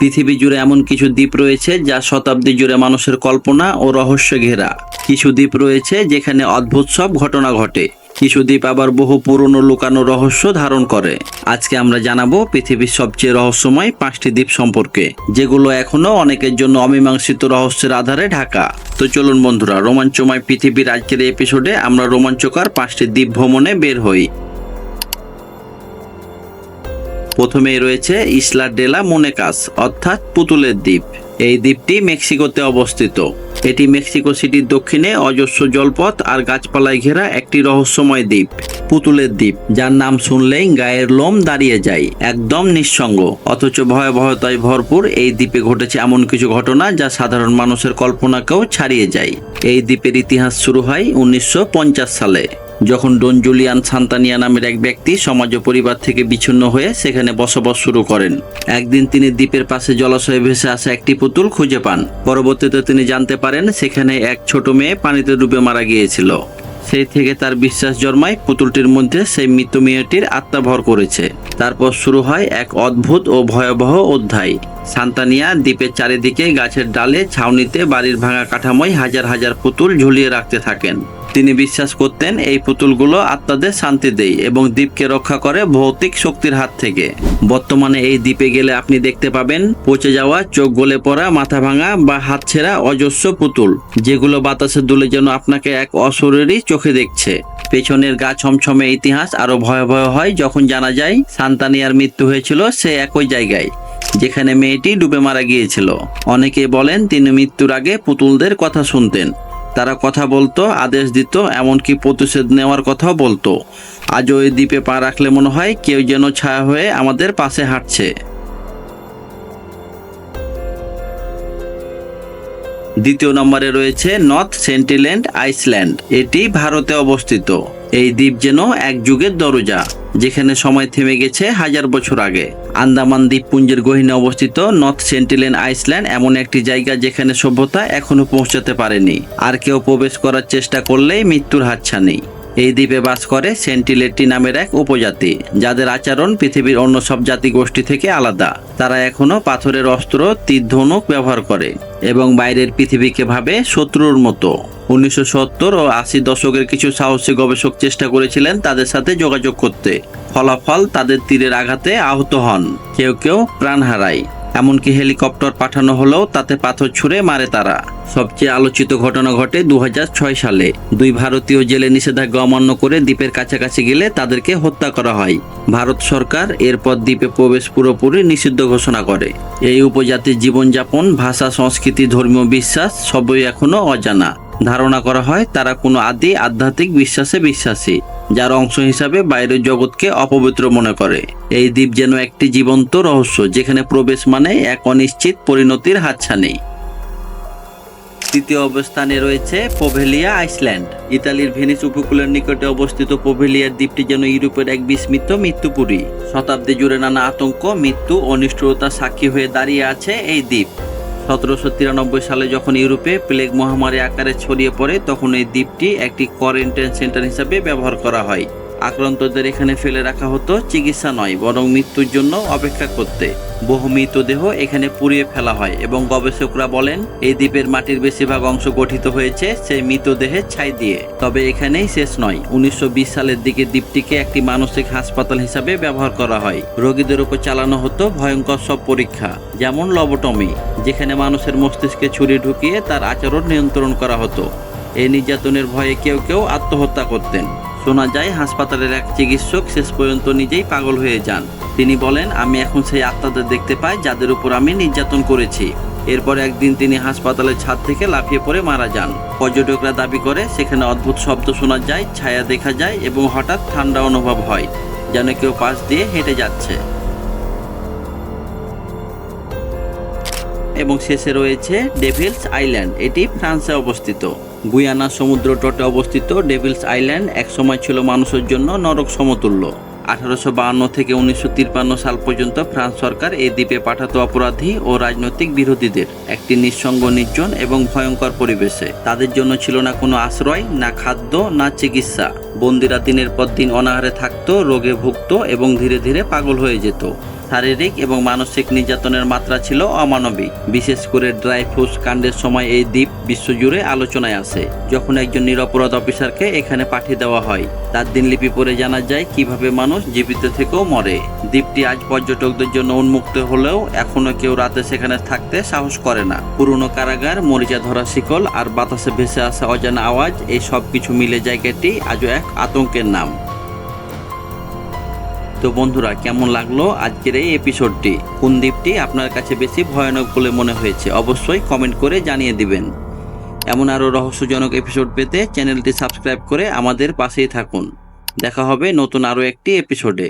পৃথিবী জুড়ে এমন কিছু দ্বীপ রয়েছে যা শতাব্দী জুড়ে মানুষের কল্পনা ও রহস্য ঘেরা। কিছু দ্বীপ রয়েছে যেখানে অদ্ভুত সব ঘটনা ঘটে। কিছু দ্বীপ আবার বহু পুরনো লুকানো রহস্য ধারণ করে। আজকে আমরা জানাব পৃথিবীর সবচেয়ে রহস্যময় পাঁচটি দ্বীপ সম্পর্কে, যেগুলো এখনও অনেকের জন্য অমীমাংসিত রহস্যের আধারে ঢাকা। তো চলুন বন্ধুরা, রোমাঞ্চময় পৃথিবীর আজকের এপিসোডে আমরা রোমাঞ্চকর পাঁচটি দ্বীপ ভ্রমণে বের হই। প্রথমেই রয়েছে ইসলা ডেলা মোনেকাস, অর্থাৎ পুতুলের দ্বীপ। এই দ্বীপটি মেক্সিকোতে অবস্থিত। এটি মেক্সিকো সিটির দক্ষিণে অজস্র জলপথ আর গাছপালায় ঘেরা একটি রহস্যময় দ্বীপ, পুতুলের দ্বীপ, যার নাম শুনলেই গায়ের লোম দাঁড়িয়ে যায়, একদম নিঃসঙ্গ। অথচ ভয়াবহতায় ভরপুর এই দ্বীপে ঘটেছে এমন কিছু ঘটনা যা সাধারণ মানুষের কল্পনাকেও ছাড়িয়ে যায়। এই দ্বীপের ইতিহাস শুরু হয় উনিশশো পঞ্চাশ সালে। যখন ডন জুলিয়ান সান্তানিয়া নামের এক ব্যক্তি সমাজ ও পরিবার থেকে বিচ্ছিন্ন হয়ে সেখানে বসবাস শুরু করেন। একদিন তিনি দ্বীপের পাশে জলাশয়ে ভেসে আসা একটি পুতুল খুঁজে পান। পরবর্তীতে তিনি জানতে পারেন সেখানে এক ছোট মেয়ে পানিতে ডুবে মারা গিয়েছিল। সেই থেকে তার বিশ্বাস জন্মায় পুতুলটির মধ্যে সেই মৃত মেয়েটির আত্মাভর করেছে। তারপর শুরু হয় এক অদ্ভুত ও ভয়াবহ অধ্যায়। সান্তানিয়া দ্বীপের চারিদিকে গাছের ডালে ছাউনিতে বাড়ির ভাঙা কাঠামোয় হাজার হাজার পুতুল ঝুলিয়ে রাখতে থাকেন। তিনি বিশ্বাস করতেন এই পুতুলগুলো আত্মাদের শান্তি দেয় এবং দ্বীপকে রক্ষা করে ভৌতিক শক্তির হাত থেকে। বর্তমানে এই দ্বীপে গেলে আপনি দেখতে পাবেন পচে যাওয়া, চোখ গলে পড়া, মাথা ভাঙা বা হাত ছেঁড়া অজস্র পুতুল, যেগুলো বাতাসে দুলে যেন আপনাকে এক অশরীরই চোখে দেখছে। পেছনের গা ছমছমে ইতিহাস আরও ভয়াবহ হয় যখন জানা যায় সান্তানিয়ার মৃত্যু হয়েছিল সে একই জায়গায়, যেখানে মেয়েটি ডুবে মারা গিয়েছিল। অনেকে বলেন তিনি মৃত্যুর আগে পুতুলদের কথা শুনতেন। তারা কথা বলতো, আদেশ দিত, এমনকি প্রতিশোধ নেওয়ার কথাও বলতো। আজও ওই দ্বীপে পা রাখলে মনে হয় কেউ যেন ছায়া হয়ে আমাদের পাশে হাঁটছে। দ্বিতীয় নম্বরে রয়েছে নর্থ সেন্টিল্যান্ড, আইসল্যান্ড। এটি ভারতে অবস্থিত। এই দ্বীপ যেন এক যুগের দরজা, যেখানে সময় থেমে গেছে হাজার বছর আগে। আন্দামান দ্বীপপুঞ্জের গহীনে অবস্থিত নর্থ সেন্টিলেন আইসল্যান্ড এমন একটি জায়গা যেখানে সভ্যতা এখনও পৌঁছাতে পারেনি। আর কেউ প্রবেশ করার চেষ্টা করলেই মৃত্যুর হাতছানি। এই দ্বীপে বাস করে সেন্টিলেটি নামের এক উপজাতি, যাদের আচরণ পৃথিবীর অন্য সব জাতি গোষ্ঠী থেকে আলাদা। তারা এখনও পাথরের অস্ত্র তীর ধনুক ব্যবহার করে এবং বাইরের পৃথিবীকে ভাবে শত্রুর মতো। উনিশশো সত্তর ও আশি দশকের কিছু সাহসী গবেষক চেষ্টা করেছিলেন তাদের সাথে যোগাযোগ করতে। ফলাফল তাদের তীরের আঘাতে আহত হন। কেউ কেউ প্রাণ হারায়। এমনকি হেলিকপ্টার পাঠানো হলেও তাতে পাথর ছুঁড়ে মারে তারা। সবচেয়ে আলোচিত ঘটনা ঘটে দু হাজার ছয় সালে। দুই ভারতীয় জেলে নিষেধাজ্ঞা অমান্য করে দ্বীপের কাছাকাছি গেলে তাদেরকে হত্যা করা হয়। ভারত সরকার এরপর দ্বীপে প্রবেশ পুরোপুরি নিষিদ্ধ ঘোষণা করে। এই উপজাতির জীবনযাপন, ভাষা, সংস্কৃতি, ধর্মীয় বিশ্বাস সবই এখনও অজানা। ধারণা করা হয় তারা কোনো আদি আধ্যাত্মিক বিশ্বাসে বিশ্বাসী, যার অংশ হিসাবে বাইরের জগৎকে অপবিত্র মনে করে। এই দ্বীপ যেন একটি জীবন্ত রহস্য, যেখানে প্রবেশ মানে এক অনিশ্চিত পরিণতির হাতছানি। তৃতীয় অবস্থানে রয়েছে পোভেলিয়া, আইসল্যান্ড। ইতালির ভেনিস উপকূলের নিকটে অবস্থিত পোভেলিয়ার দ্বীপটি যেন ইউরোপের এক বিস্মিত মৃত্যুপুরী। শতাব্দী জুড়ে নানা আতঙ্ক, মৃত্যু ও সাক্ষী হয়ে দাঁড়িয়ে আছে এই দ্বীপ। সতেরোশো তিরানব্বই সালে যখন ইউরোপে প্লেগ মহামারী আকারে ছড়িয়ে পড়ে, তখন এই দ্বীপটি একটি কোয়ারেন্টাইন সেন্টার হিসাবে ব্যবহার করা হয়। আক্রান্তদের এখানে ফেলে রাখা হতো চিকিৎসা নয়, বরং মৃত্যুর জন্য অপেক্ষা করতে। বহু মৃতদেহ এখানে পুড়িয়ে ফেলা হয় এবং গবেষকরা বলেন, এই দ্বীপের মাটির বেশিরভাগ অংশ গঠিত হয়েছে সেই মৃতদেহের ছাই দিয়ে। তবে এখানেই শেষ নয়। উনিশশো সালের দিকে দ্বীপটিকে একটি মানসিক হাসপাতাল হিসাবে ব্যবহার করা হয়। রোগীদের উপর চালানো হতো ভয়ঙ্কর সব পরীক্ষা, যেমন লবটমি, যেখানে মানুষের মস্তিষ্কে ছুরি ঢুকিয়ে তার আচরণ নিয়ন্ত্রণ করা হতো। এই নির্যাতনের ভয়ে কেউ কেউ আত্মহত্যা করতেন। শোনা যায়, হাসপাতালের এক চিকিৎসক শেষ পর্যন্ত নিজেই পাগল হয়ে যান। তিনি বলেন, আমি এখন সেই আত্মাদের দেখতে পাই, যাদের উপর আমি নির্যাতন করেছি। এরপর একদিন তিনি হাসপাতালের ছাদ থেকে লাফিয়ে পড়ে মারা যান। পর্যটকরা দাবি করে, সেখানে অদ্ভুত শব্দ শোনা যায়, ছায়া দেখা যায় এবং হঠাৎ ঠান্ডা অনুভব হয়, যেন কেউ পাশ দিয়ে হেঁটে যাচ্ছে। এবং শেষে রয়েছে ডেভিলস আইল্যান্ড, এটি ফ্রান্সে অবস্থিত। গুয়ানা সমুদ্র তটে অবস্থিত ডেভিলস আইল্যান্ড একসময় ছিল মানুষের জন্য নরক সমতুল্য। আঠারোশো থেকে উনিশশো তিপ্পান্ন সাল পর্যন্ত ফ্রান্স সরকার এই দ্বীপে পাঠাতো অপরাধী ও রাজনৈতিক বিরোধীদের। একটি নিঃসঙ্গ নির্জন এবং ভয়ঙ্কর পরিবেশে। তাদের জন্য ছিল না কোনো আশ্রয়, না খাদ্য, না চিকিৎসা। বন্দিরা দিনের পর দিন অনাহারে থাকতো, রোগে ভুগতো এবং ধীরে ধীরে পাগল হয়ে যেত। শারীরিক এবং মানসিক নির্যাতনের মাত্রা ছিল অমানবিক। বিশেষ করে ড্রাই ফ্রুটস কাণ্ডের সময় এই দ্বীপ বিশ্বজুড়ে আলোচনায় আসে যখন একজন নিরপরাধ অফিসারকে এখানে পাঠিয়ে দেওয়া হয়, তার দিনলিপি পড়ে জানা যায় কীভাবে মানুষ জীবিত থেকেও মরে। দ্বীপটি আজ পর্যটকদের জন্য উন্মুক্ত হলেও এখনও কেউ রাতে সেখানে থাকতে সাহস করে না। পুরনো কারাগার, মরিচা ধরা শিকল আর বাতাসে ভেসে আসা অজানা আওয়াজ, এই সব কিছু মিলে জায়গাটি আজও এক আতঙ্কের নাম। তো বন্ধুরা, কেমন লাগল আজকের এই এপিসোডটি কোন দ্বীপটি আপনার কাছে বেশি ভয়ানক বলে মনে হয়েছে? অবশ্যই কমেন্ট করে জানিয়ে দিবেন। এমন আরও রহস্যজনক এপিসোড পেতে চ্যানেলটি সাবস্ক্রাইব করে আমাদের পাশেই থাকুন। দেখা হবে নতুন আরও একটি এপিসোডে